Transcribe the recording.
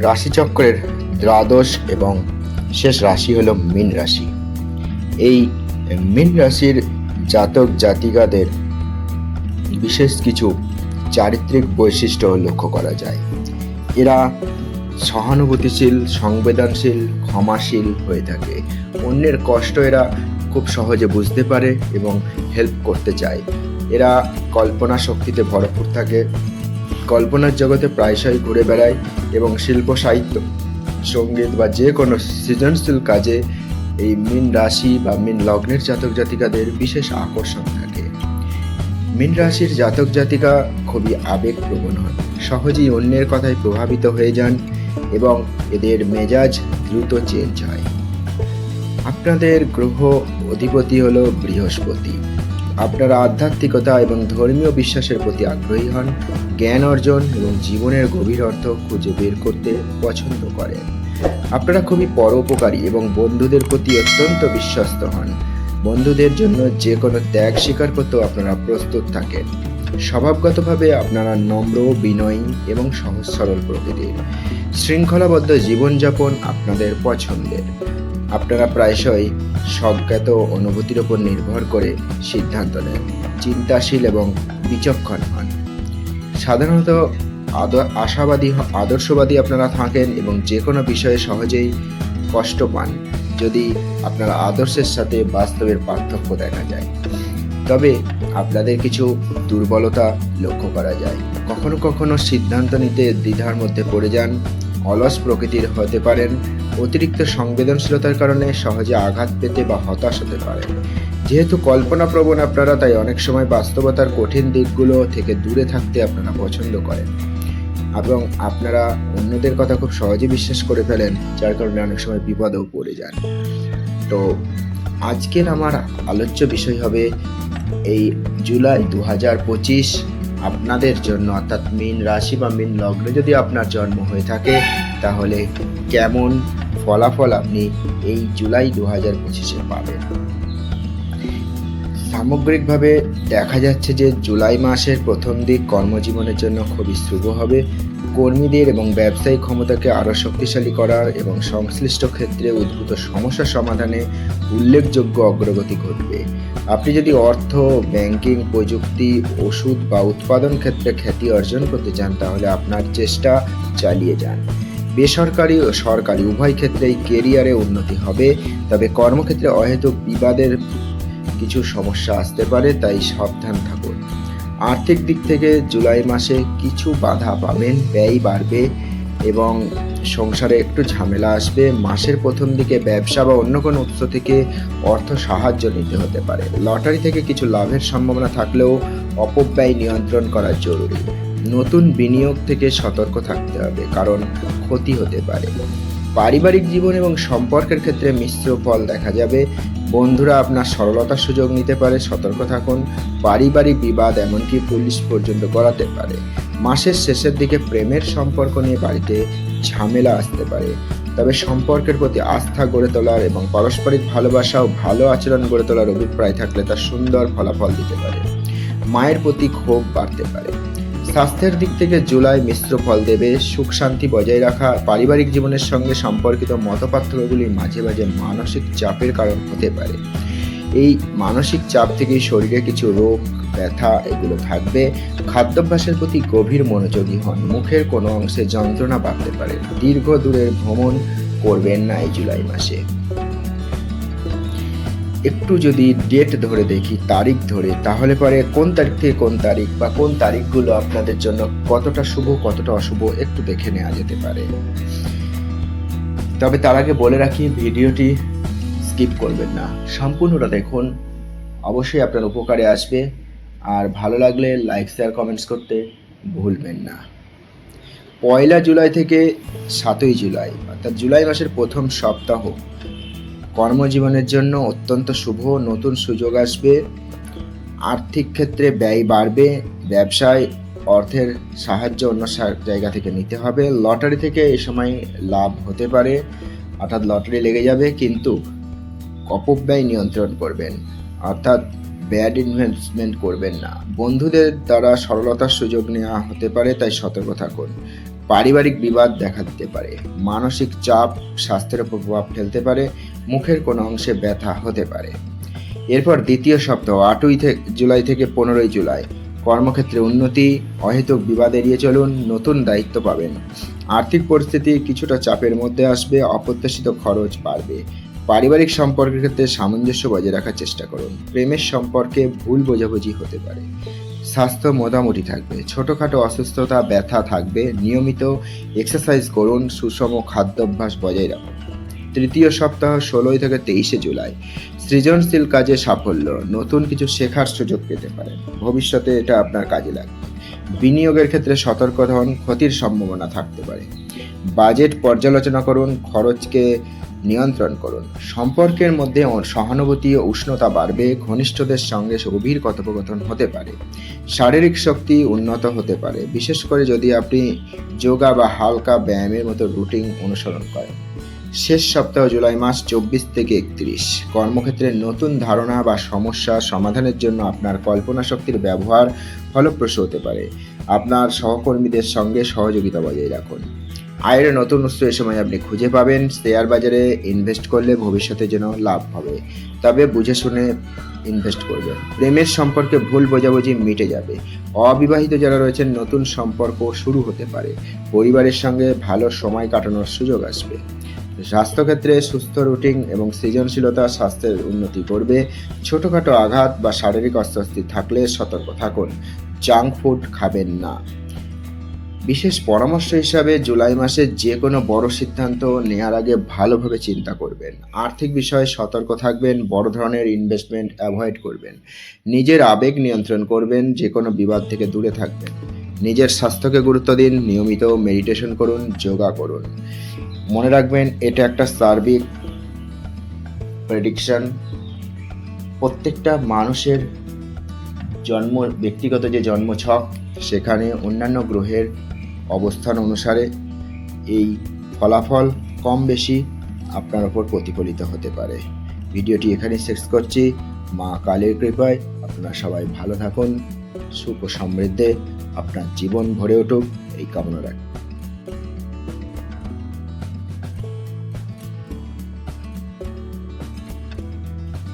রাশিচক্রের দ্বাদশ এবং শেষ রাশি হলো মীন রাশি। এই মীন রাশির জাতক জাতিকাদের বিশেষ কিছু চারিত্রিক বৈশিষ্ট্য লক্ষ্য করা যায়। এরা সহানুভূতিশীল, সংবেদনশীল, ক্ষমাশীল হয়ে থাকে। অন্যের কষ্ট এরা খুব সহজে বুঝতে পারে এবং হেল্প করতে চায়। এরা কল্পনা শক্তিতে ভরপুর থাকে। কল্পনার জগতে প্রায়শই ঘুরে বেড়ায় এবং শিল্প, সাহিত্য, সংগীত বা যে কোনো সৃজনশীল কাজে এই মীন রাশি বা মীন লগ্নের জাতক জাতিকাদের বিশেষ আকর্ষণ থাকে। মীন রাশির জাতক জাতিকা খুবই আবেগপ্রবণ হয়, সহজেই অন্যের কথায় প্রভাবিত হয়ে যান এবং এদের মেজাজ দ্রুত চেঞ্জ হয়। আপনাদের গ্রহ অধিপতি হলো বৃহস্পতি। আপনারা আধ্যাত্মিকতা এবং ধর্মীয় বিশ্বাসের প্রতি আগ্রহী হন, জ্ঞান অর্জন এবং জীবনের গভীর অর্থ খুঁজে বের করতে পছন্দ করেন। আপনারা খুবই পরোপকারী এবং বন্ধুদের প্রতি অত্যন্ত বিশ্বস্ত হন। বন্ধুদের জন্য যে কোনো ত্যাগ স্বীকার করতেও আপনারা প্রস্তুত থাকেন। স্বভাবগতভাবে আপনারা নম্র, বিনয়ী এবং সহজ সরল প্রকৃতির। শৃঙ্খলাবদ্ধ জীবনযাপন আপনাদের পছন্দের। আপনারা প্রায়শই স্বজ্ঞাত অনুভূতির উপর নির্ভর করে সিদ্ধান্ত নেন, চিন্তাশীল এবং বিচক্ষণ হন। সাধারণত আশাবাদী আদর্শবাদী আপনারা থাকেন এবং যে কোনো বিষয়ে সহজেই কষ্ট পান, যদি আপনার আদর্শের সাথে বাস্তবের পার্থক্য দেখা যায়। তবে আপনাদের কিছু দুর্বলতা লক্ষ্য করা যায়। কখনো কখনো সিদ্ধান্ত নিতে দ্বিধার মধ্যে পড়ে যান, অলস প্রকৃতির হতে পারেন অতিরিক্ত সংবেদনশীলতার কারণে সহজে আঘাত পেতে বা হতাশ হতে পারে। যেহেতু কল্পনাপ্রবণ আপনারা, তাই অনেক সময় বাস্তবতার কঠিন দিকগুলো থেকে দূরে থাকতে আপনারা পছন্দ করেন। এবং আপনারা অন্যদের কথা খুব সহজে বিশ্বাস করে ফেলেন, যার কারণে অনেক সময় বিপদেও পড়ে যান। তো আজকের আমার আলোচ্য বিষয় হবে, এই জুলাই দু হাজার পঁচিশ আপনাদের জন্য, অর্থাৎ মীন রাশি বা মীন লগ্নে যদি আপনার জন্ম হয়ে থাকে, তাহলে কেমন ফলাফল আপনি এই জুলাই দু হাজার পঁচিশে পাবেন। সামগ্রিকভাবে দেখা যাচ্ছে যে জুলাই মাসের প্রথম দিক কর্মজীবনের জন্য খুবই শুভ হবে। কর্মীদের এবং ব্যবসায়িক ক্ষমতাকে আরও শক্তিশালী করার এবং সংশ্লিষ্ট ক্ষেত্রে উদ্ভূত সমস্যা সমাধানে উল্লেখযোগ্য অগ্রগতি ঘটবে। আপনি যদি অর্থ, ব্যাংকিং, প্রযুক্তি, ওষুধ বা উৎপাদন ক্ষেত্রে খ্যাতি অর্জন করতে চান, তাহলে আপনার চেষ্টা চালিয়ে যান। বেসরকারি ও সরকারি, উভয় ক্ষেত্রেই কেরিয়ারে উন্নতি হবে। তবে কর্মক্ষেত্রে অহেতুক বিবাদের কিছু সমস্যা আসতে পারে, তাই সাবধান থাকুন। আর্থিক দিক থেকে জুলাই মাসে কিছু বাধা পাবেন, ব্যয় বাড়বে এবং সংসারে একটু ঝামেলা আসবে। মাসের প্রথম দিকে ব্যবসা বা অন্য কোনো উৎস থেকে অর্থ সাহায্য নিতে হতে পারে। লটারি থেকে কিছু লাভের সম্ভাবনা থাকলেও অপব্যয় নিয়ন্ত্রণ করা জরুরি। নতুন বিনিয়োগ থেকে সতর্ক থাকতে হবে, কারণ ক্ষতি হতে পারে। পারিবারিক জীবন এবং সম্পর্কের ক্ষেত্রে মিশ্র ফল দেখা যাবে। বন্ধুরা, আপনার সরলতার সুযোগ নিতে পারে, সতর্ক থাকুন। পারিবারিক বিবাদ এমনকি পুলিশ পর্যন্ত গড়াতে পারে। মাসের শেষের দিকে প্রেমের সম্পর্ক নিয়ে বাড়িতে ঝামেলা আসতে পারে। তবে সম্পর্কের প্রতি আস্থা গড়ে তোলার এবং পারস্পরিক ভালোবাসা ও ভালো আচরণ গড়ে তোলার অভিপ্রায় থাকলে তা সুন্দর ফলাফল দিতে পারে। মায়ের প্রতি ক্ষোভ বাড়তে পারে। স্বাস্থ্যের দিক থেকে জুলাই মিশ্র ফল দেবে, সুখ শান্তি বজায় রাখা, পারিবারিক জীবনের সঙ্গে সম্পর্কিত মতপার্থক্যগুলি মাঝে মাঝে মানসিক চাপের কারণ হতে পারে। এই মানসিক চাপ থেকেই শরীরে কিছু রোগ, ব্যথা এগুলো থাকবে। খাদ্যাভ্যাসের প্রতি গভীর মনোযোগী হন। মুখের কোনো অংশে যন্ত্রণা বাড়তে পারে। দীর্ঘ দূরের ভ্রমণ করবেন না এই জুলাই মাসে। একটু যদি ডেট ধরে দেখি, তারিখ ধরে, তাহলে পরে কোন তারিখ থেকে কোন তারিখ বা কোন তারিখগুলো আপনাদের জন্য কতটা শুভ, কতটা অশুভ একটু দেখে নেওয়া যেতে পারে। তবে তার আগে বলে রাখি, ভিডিওটি স্কিপ করবেন না। সম্পূর্ণটা দেখুন, অবশ্যই আপনার উপকারে আসবে। আর ভালো লাগলে লাইক শেয়ার কমেন্টস করতে ভুলবেন না। পয়লা জুলাই থেকে সাতই জুলাই, অর্থাৎ জুলাই মাসের প্রথম সপ্তাহ কর্মজীবনের জন্য অত্যন্ত শুভ নতুন সুযোগ আসবে। আর্থিক ক্ষেত্রে ব্যয় বাড়বে, ব্যবসায় অর্থের সাহায্য অন্য জায়গা থেকে নিতে হবে। লটারি থেকে এই সময় লাভ হতে পারে, অর্থাৎ লটারি লেগে যাবে, কিন্তু অপব্যয় নিয়ন্ত্রণ করবেন, অর্থাৎ ব্যাড ইনভেস্টমেন্ট করবেন না। বন্ধুদের দ্বারা সরলতার সুযোগ নেওয়া হতে পারে, তাই সতর্ক থাকুন। পারিবারিক বিবাদ দেখা দিতে পারে, মানসিক চাপ স্বাস্থ্যের উপর প্রভাব ফেলতে পারে মুখের কোনো অংশে ব্যথা হতে পারে। এরপর দ্বিতীয় সপ্তাহ, আটই থেকে জুলাই থেকে পনেরোই জুলাই। কর্মক্ষেত্রে উন্নতি, অহেতুক বিবাদ এড়িয়ে চলুন, নতুন দায়িত্ব পাবেন। আর্থিক পরিস্থিতি কিছুটা চাপের মধ্যে আসবে, অপ্রত্যাশিত খরচ বাড়বে। পারিবারিক সম্পর্কের ক্ষেত্রে সামঞ্জস্য বজায় রাখার চেষ্টা করুন। প্রেমের সম্পর্কে ভুল বোঝাবুঝি হতে পারে। স্বাস্থ্য মোটামুটি থাকবে, ছোটোখাটো অসুস্থতা, ব্যথা থাকবে। নিয়মিত এক্সারসাইজ করুন, সুষম খাদ্যাভ্যাস বজায় রাখুন। তৃতীয় সপ্তাহ ষোলোই থেকে তেইশে জুলাই। সৃজনশীল কাজে সাফল্য, নতুন কিছু শেখার সুযোগ পেতে পারেন ভবিষ্যতে এটা আপনার কাজে লাগবে। বিনিয়োগের ক্ষেত্রে সতর্ক হন, ক্ষতির সম্ভাবনা থাকতে পারে। বাজেট পর্যালোচনা করুন, খরচকে নিয়ন্ত্রণ করুন। সম্পর্কের মধ্যে সহানুভূতি ও উষ্ণতা বাড়বে, ঘনিষ্ঠদের সঙ্গে গভীর কথোপকথন হতে পারে। শারীরিক শক্তি উন্নত হতে পারে। বিশেষ করে যদি আপনি যোগা বা হালকা ব্যায়ামের মতো রুটিন অনুসরণ করেন। শেষ সপ্তাহ জুলাই মাস চব্বিশ থেকে একত্রিশ। কর্মক্ষেত্রে নতুন ধারণা বা সমস্যা সমাধানের জন্য আপনার কল্পনা শক্তির ব্যবহার ফলপ্রসূ হতে পারে। আপনার সহকর্মীদের সঙ্গে সহযোগিতা বজায় রাখুন। আয়ের নতুন উৎস এ সময় আপনি খুঁজে পাবেন, শেয়ার বাজারে ইনভেস্ট করলে ভবিষ্যতে যেন লাভ হবে। তবে বুঝে শুনে ইনভেস্ট করবেন। প্রেমের সম্পর্কে ভুল বোঝাবুঝি মিটে যাবে। অবিবাহিত যারা রয়েছেন, নতুন সম্পর্ক শুরু হতে পারে। পরিবারের সঙ্গে ভালো সময় কাটানোর সুযোগ আসবে। স্বাস্থ্যক্ষেত্রে সুস্থ রুটিন এবং সৃজনশীলতা স্বাস্থ্যের উন্নতি করবে। ছোটোখাটো আঘাত বা শারীরিক অস্বস্তি থাকলে সতর্ক থাকুন। জাঙ্ক ফুড খাবেন না। বিশেষ পরামর্শ হিসাবে জুলাই মাসে যে কোনো বড় সিদ্ধান্ত নেওয়ার আগে ভালোভাবে চিন্তা করবেন। আর্থিক বিষয়ে সতর্ক থাকবেন, বড় ধরনের ইনভেস্টমেন্ট অ্যাভয়েড করবেন। নিজের আবেগ নিয়ন্ত্রণ করবেন যে কোনো বিবাদ থেকে দূরে থাকবেন। নিজের স্বাস্থ্যকে গুরুত্ব দিন, নিয়মিত মেডিটেশন করুন, যোগা করুন। মনে রাখবেন, এটা একটা সার্বিক প্রেডিকশন প্রত্যেকটা মানুষের জন্ম, ব্যক্তিগত যে জন্মছক, সেখানে অন্যান্য গ্রহের অবস্থান অনুসারে এই ফলাফল কম বেশি আপনার ওপর প্রতিফলিত হতে পারে। ভিডিওটি এখানে শেষ করছি। মা কালের কৃপায় আপনারা সবাই ভালো থাকুন, সুখ ও সমৃদ্ধে আপনার জীবন ভরে উঠুক, এই কামনা রাখি।